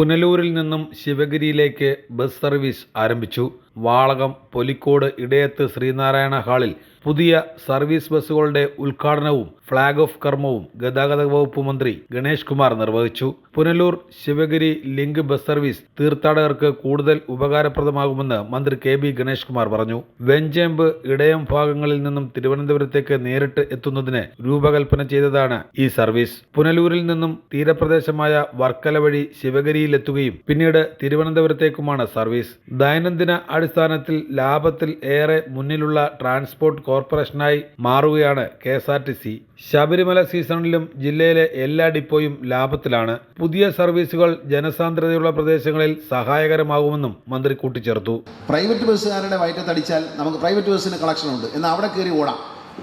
പുനലൂരിൽ നിന്നും ശിവഗിരിയിലേക്ക് bus service ആരംഭിച്ചു. വാളകം പൊലിക്കോട് ഇടയത്ത് ശ്രീനാരായണ ഹാളിൽ പുതിയ സർവീസ് ബസ്സുകളുടെ ഉദ്ഘാടനവും ഫ്ളാഗ് ഓഫ് കർമ്മവും ഗതാഗത വകുപ്പ് മന്ത്രി ഗണേഷ് കുമാർ നിർവഹിച്ചു. Punalur Sivagiri link bus service തീർത്ഥാടകർക്ക് കൂടുതൽ ഉപകാരപ്രദമാകുമെന്ന് മന്ത്രി കെ ബി ഗണേഷ് കുമാർ പറഞ്ഞു. വെഞ്ചേമ്പ് ഇടയം ഭാഗങ്ങളിൽ നിന്നും തിരുവനന്തപുരത്തേക്ക് നേരിട്ട് എത്തുന്നതിന് രൂപകൽപ്പന ചെയ്തതാണ് ഈ സർവീസ്. പുനലൂരിൽ നിന്നും തീരപ്രദേശമായ വർക്കല വഴി ശിവഗിരിയിലെത്തുകയും പിന്നീട് തിരുവനന്തപുരത്തേക്കുമാണ് സർവീസ്. ദൈനംദിന അടിസ്ഥാനത്തിൽ ലാഭത്തിൽ ഏറെ മുന്നിലുള്ള ട്രാൻസ്പോർട്ട് കോർപ്പറേഷനായി മാറുകയാണ് K S R T C. Sabarimala സീസണിലും ജില്ലയിലെ എല്ലാ ഡിപ്പോയും ലാഭത്തിലാണ്. പുതിയ സർവീസുകൾ ജനസാന്ദ്രതയുള്ള പ്രദേശങ്ങളിൽ സഹായകരമാകുമെന്നും മന്ത്രി കൂട്ടിച്ചേർത്തു. പ്രൈവറ്റ് ബസ്സുകാരുടെ വയറ്റത്തടിച്ചാൽ നമുക്ക് പ്രൈവറ്റ് ബസ്സിന് കളക്ഷൻ ഉണ്ട് എന്നാൽ അവിടെ കയറി ഓടാം.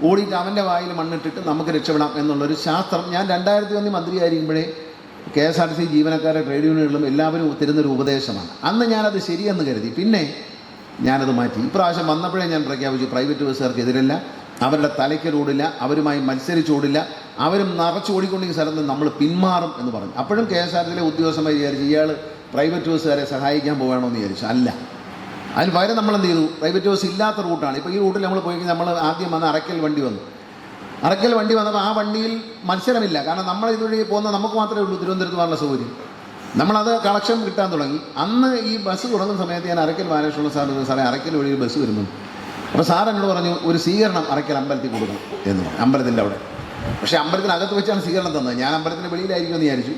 ഓടിയിട്ട് അവന്റെ വായിൽ മണ്ണിട്ടിട്ട് നമുക്ക് രക്ഷപ്പെടാം എന്നുള്ളൊരു ശാസ്ത്രം ഞാൻ രണ്ടായിരത്തി ഒന്നിൽ മന്ത്രിയായിരിക്കുമ്പോഴേ K S R T C ജീവനക്കാരെ ട്രേഡ് യൂണിയനുകളും എല്ലാവരും തരുന്നൊരു ഉപദേശമാണ്. അന്ന് ഞാനത് ശരിയെന്ന് കരുതി. പിന്നെ ഞാനത് മാറ്റി. ഇപ്രാവശ്യം വന്നപ്പോഴേ ഞാൻ പ്രഖ്യാപിച്ചു പ്രൈവറ്റ് ബസ്സുകാർക്ക് എതിരല്ല അവരുടെ തലയ്ക്ക് ഓടില്ല അവരുമായി മത്സരിച്ചോടില്ല അവരും നിറച്ച് ഓടിക്കൊണ്ടിരിക്കുന്ന സ്ഥലത്ത് നമ്മൾ പിന്മാറും എന്ന് പറഞ്ഞു. അപ്പോഴും കെ എസ് ആർ ടിയിലെ ഉദ്യോഗസ്ഥന്മാർ വിചാരിച്ചു ഇയാൾ പ്രൈവറ്റ് ബസ്സുകാരെ സഹായിക്കാൻ പോകണമെന്ന് വിചാരിച്ചു. അല്ല. അതിന് പകരം നമ്മൾ എന്ത് ചെയ്തു? പ്രൈവറ്റ് ബസ് ഇല്ലാത്ത റൂട്ടാണ് ഇപ്പോൾ ഈ റൂട്ടിൽ നമ്മൾ പോയി നമ്മൾ ആദ്യം വന്ന് അറക്കൽ വണ്ടി വന്നു. അറക്കൽ വണ്ടി വന്നപ്പോൾ ആ വണ്ടിയിൽ മത്സരമില്ല. കാരണം നമ്മൾ ഇതുവഴി പോകുന്ന നമുക്ക് മാത്രമേ ഉള്ളൂ തിരുവനന്തപുരത്ത് പോകാനുള്ള സൗകര്യം. നമ്മളത് കളക്ഷൻ കിട്ടാൻ തുടങ്ങി. അന്ന് ഈ ബസ് തുടങ്ങുന്ന സമയത്ത് ഞാൻ അരക്കൽ ബാലകൃഷ്ണ സാർ സാറേ അരക്കൽ വഴി ബസ് വരുന്നു. അപ്പോൾ സാർ എന്നോട് പറഞ്ഞു ഒരു സ്വീകരണം അരക്കൽ അമ്പലത്തിൽ കൊടുക്കണം എന്ന് പറഞ്ഞു. അമ്പലത്തിന്റെ അവിടെ. പക്ഷേ അമ്പലത്തിനകത്ത് വെച്ചാണ് സ്വീകരണം തന്നത്. ഞാൻ അമ്പലത്തിന്റെ വെളിയിലായിരിക്കും എന്ന് വിചാരിച്ചു.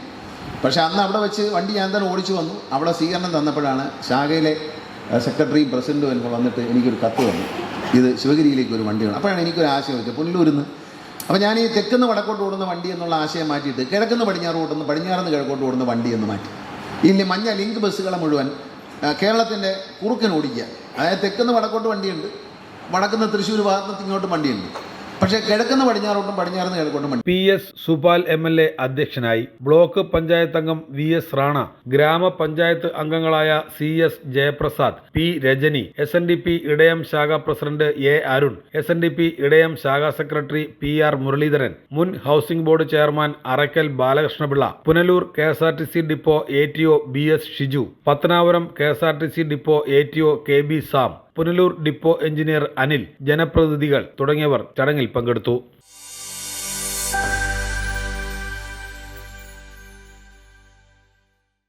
പക്ഷേ അന്ന് അവിടെ വെച്ച് വണ്ടി ഞാൻ തന്നെ ഓടിച്ചു വന്നു. അവിടെ സ്വീകരണം തന്നപ്പോഴാണ് ശാഖയിലെ സെക്രട്ടറി സെക്രട്ടറിയും പ്രസിഡന്റും എനിക്ക് വന്നിട്ട് എനിക്കൊരു കത്ത് തന്നു. ഇത് ശിവഗിരിയിലേക്ക് ഒരു വണ്ടി വേണം അപ്പോഴാണ് എനിക്കൊരു ആശയം വെച്ചത് പുനലൂരിൽ നിന്ന് അപ്പോൾ ഞാൻ ഈ തെക്കുന്ന് വടക്കോട്ട് ഓടുന്ന വണ്ടി എന്നുള്ള ആശയം മാറ്റിയിട്ട് കിഴക്കുന്ന് പടിഞ്ഞാറ് ഓടുന്ന പടിഞ്ഞാറുന്ന് കിഴക്കോട്ട് ഓടുന്ന വണ്ടി എന്ന് മാറ്റി. ഇനി മഞ്ഞ ലിങ്ക് ബസ്സുകളെ മുഴുവൻ കേരളത്തിന്റെ കുറുക്കൻ ഓടിക്കുക. അതായത് തെക്കുന്ന് വടക്കോട്ട് വണ്ടിയുണ്ട് വടക്കുന്ന് തൃശ്ശൂർ ഭാഗത്ത് ഇങ്ങോട്ട് വണ്ടിയുണ്ട്. പക്ഷേ കിഴക്കുന്ന പടിഞ്ഞാറോട്ടും പടിഞ്ഞാറുന്ന കിഴക്കോട്ടും P S Supal M L A അധ്യക്ഷനായി ബ്ലോക്ക് പഞ്ചായത്ത് അംഗം വി എസ് റാണ ഗ്രാമപഞ്ചായത്ത് അംഗങ്ങളായ C S Jayaprasad P Rajani S N D P Idayam ശാഖ president A Arun S N D P Idayam ശാഖാ സെക്രട്ടറി പി ആർ മുരളീധരൻ മുൻ housing board chairman Arakkal Balakrishna Pillai Punalur K S R T C depot A T O B S Shiju Pathanapuram K S R T C depot A T O K B Sam Punalur depot engineer Anil ജനപ്രതിനിധികൾ തുടങ്ങിയവർ ചടങ്ങിൽ പങ്കെടുത്തു.